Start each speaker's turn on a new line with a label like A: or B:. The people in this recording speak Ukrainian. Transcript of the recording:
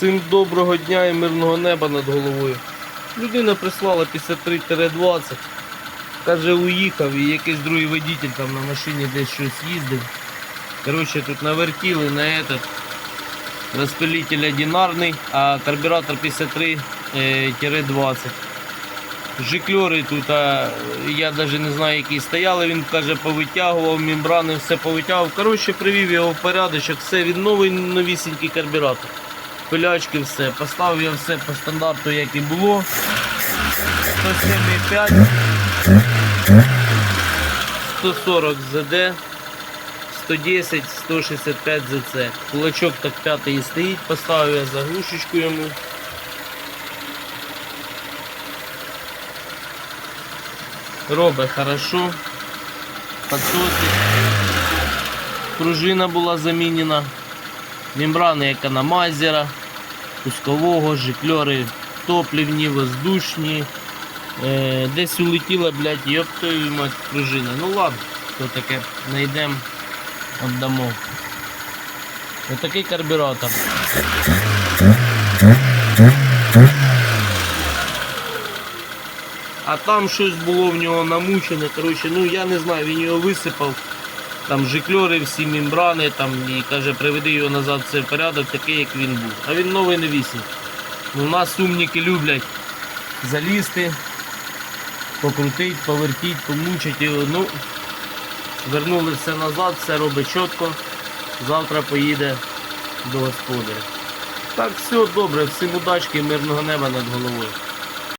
A: Всім доброго дня і мирного неба над головою. Людина прислала 53-20. Каже, уїхав і якийсь другий водитель там на машині десь щось їздив. Коротше, тут навертіли на этот розпилитель одинарний, а карбюратор 53-20. Жикльори тут, а, я навіть не знаю, які стояли, він каже, повитягував, мембрани, все повитягував. Коротше, привів його в порядочок, все, він новий новісінький карбюратор. Пилячки, все. Поставив я все по стандарту, як і було. 107,5, 140 ЗД, 110, 165 ЗЦ. Кулачок так п'ятий і стоїть, поставив я заглушечку йому. Робить хорошо. Подсосить. Пружина була замінена. Мембрани Мазера, пускового, жикльори топливні, воздушні. Е, десь улетіла, блядь, йоптою мать пружина. Ну ладно, то таке, знайдемо, віддамо. Отакий карбюратор. А там щось було в нього намучене. Коротше, ну я не знаю, він його висипав. Там жикльори, всі мембрани, там, і каже, приведи його назад все в порядок, такий, як він був. А він новий не вісім. Ну, у нас умніки люблять залізти, покрутить, повертіть, помучить його. Ну, вернули все назад, все робить чітко. Завтра поїде до господаря. Так, все добре, всім удачки мирного неба над головою.